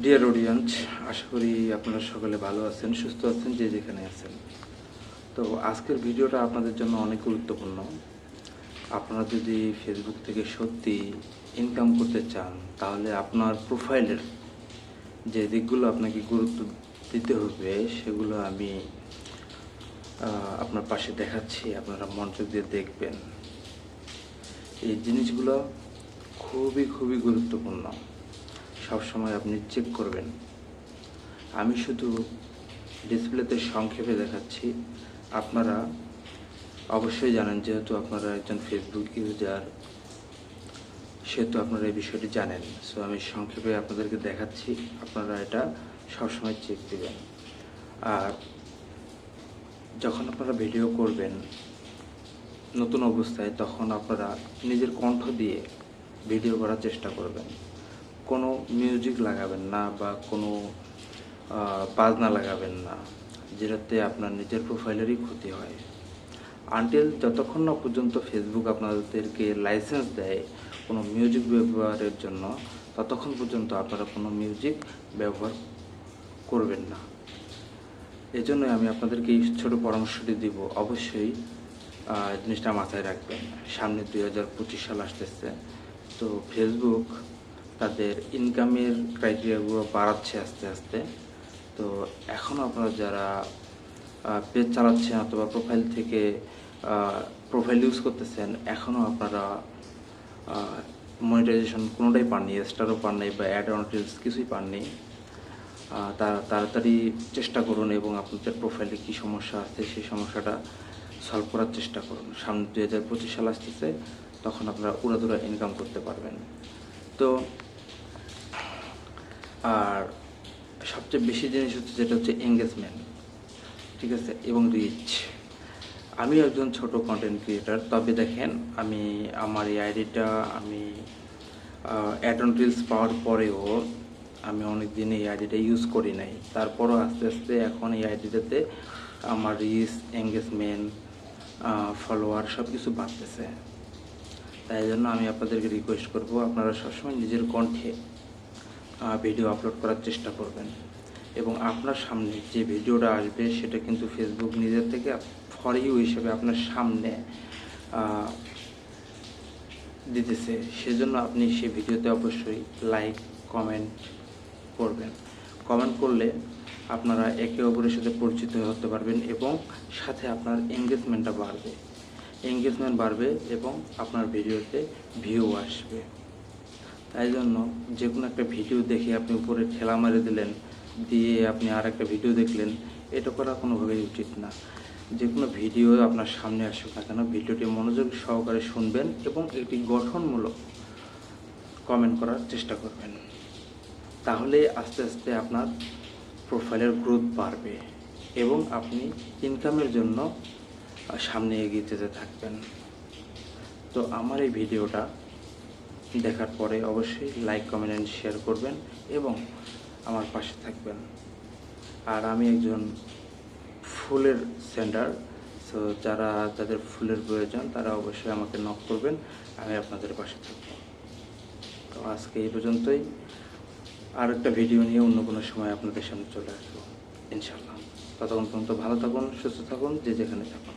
Dear audience আশা করি আপনারা সকলে ভালো আছেন, সুস্থ আছেন, যে যেখানে আছেন। তো আজকের ভিডিওটা আপনাদের জন্য অনেক গুরুত্বপূর্ণ। আপনারা যদি ফেসবুক থেকে সত্যি ইনকাম করতে চান, তাহলে আপনার প্রোফাইলের যে দিকগুলো আপনাকে গুরুত্ব দিতে হবে, সেগুলো আমি আপনার পাশে দেখাচ্ছি, আপনারা মনোযোগ দিয়ে দেখবেন। এই জিনিসগুলো খুবই খুবই গুরুত্বপূর্ণ। সবসময় আপনি চেক করবেন। আমি শুধু ডিসপ্লেতে সংক্ষেপে দেখাচ্ছি। আপনারা অবশ্যই জানেন, যেহেতু আপনারা একজন ফেসবুক ইউজার সেহেতু আপনারা এই বিষয়টি জানেন। সো আমি সংক্ষেপে আপনাদেরকে দেখাচ্ছি। আপনারা এটা সবসময় চেক দেবেন। আর যখন আপনারা ভিডিও করবেন নতুন অবস্থায়, তখন আপনারা নিজের কণ্ঠ দিয়ে ভিডিও করার চেষ্টা করবেন। কোনো মিউজিক লাগাবেন না বা কোনো বাজনা লাগাবেন না, যেটাতে আপনার নিজের প্রোফাইলেরই ক্ষতি হয়। আনটিল যতক্ষণ না পর্যন্ত ফেসবুক আপনাদেরকে লাইসেন্স দেয় কোনো মিউজিক ব্যবহারের জন্য, ততক্ষণ পর্যন্ত আপনারা কোনো মিউজিক ব্যবহার করবেন না। এই জন্য আমি আপনাদেরকে এই ছোটো পরামর্শটি দিব। অবশ্যই জিনিসটা মাথায় রাখবেন। সামনে দুই হাজার পঁচিশ সাল আসতেছে। তো ফেসবুক তাদের ইনকামের ক্রাইটেরিয়াগুলো বাড়াচ্ছে আস্তে আস্তে। তো এখনও আপনারা যারা পেজ চালাচ্ছেন অথবা প্রোফাইল থেকে প্রোফাইল ইউজ করতেছেন এখনও আপনারা মনিটাইজেশন কোনোটাই পাননি স্টারও পান নাই বা অ্যাড অন রিলস কিছুই পাননি তারা, তাড়াতাড়ি চেষ্টা করুন এবং আপনাদের প্রোফাইলে কী সমস্যা আছে, সেই সমস্যাটা সলভ করার চেষ্টা করুন। সামনে দু হাজার পঁচিশ সাল আসতেছে, তখন আপনারা উড়াদুরা ইনকাম করতে পারবেন। তো আর সবচেয়ে বেশি জিনিস হচ্ছে যেটা হচ্ছে এঙ্গেজমেন্ট ঠিক আছে, এবং রিচ আমি একজন ছোট কন্টেন্ট ক্রিয়েটার তবে দেখেন আমি আমার এই আইডিটা আমি অ্যাড অন রিলস পাওয়ার পরেও আমি অনেক দিন এই আইডিটা ইউজ করি নাই। তারপরও আস্তে আস্তে এখন এই আইডিটাতে আমার রিচ এঙ্গেজমেন্ট ফলোয়ার সব কিছু বাড়তেছে। তাই জন্য আমি আপনাদেরকে রিকোয়েস্ট করব, আপনারা সবসময় নিজের কণ্ঠে ভিডিও আপলোড করার চেষ্টা করবেন। এবং আপনার সামনে যে ভিডিওটা আসবে, সেটা কিন্তু ফেসবুক নিজের থেকে ফর ইউ হিসেবে আপনার সামনে দিতেছে। সেজন্য আপনি সেই ভিডিওতে অবশ্যই লাইক কমেন্ট করবেন। কমেন্ট করলে আপনারা একে অপরের সাথে পরিচিত হতে পারবেন এবং সাথে আপনার এঙ্গেজমেন্টটা বাড়বে। এঙ্গেজমেন্ট বাড়বে এবং আপনার ভিডিওতে ভিউ আসবে। তাই জন্য যে কোনো একটা ভিডিও দেখে আপনি উপরে ঠেলা মারে দিলেন, দিয়ে আপনি আর একটা ভিডিও দেখলেন, এটা করা কোনোভাবেই উচিত না। যে কোনো ভিডিও আপনার সামনে আসুক না কেন, ভিডিওটি মনোযোগ সহকারে শুনবেন এবং একটি গঠনমূলক কমেন্ট করার চেষ্টা করবেন। তাহলে আস্তে আস্তে আপনার প্রোফাইলের গ্রোথ বাড়বে এবং আপনি ইনকামের জন্য সামনে এগিয়ে যেতে থাকবেন। তো আমার এই ভিডিওটা দেখার পরে অবশ্যই লাইক কমেন্ট অ্যান্ড শেয়ার করবেন এবং আমার পাশে থাকবেন। আর আমি একজন ফুলের সেন্টার সো যারা যাদের ফুলের প্রয়োজন তারা অবশ্যই আমাকে নক করবেন, আমি আপনাদের পাশে থাকব। তো আজকে এই পর্যন্তই। আর একটা ভিডিও নিয়ে অন্য কোনো সময় আপনাদের সামনে চলে আসব ইনশাল্লাহ ততক্ষণ পর্যন্ত ভালো থাকুন, সুস্থ থাকুন, যে যেখানে থাকুন।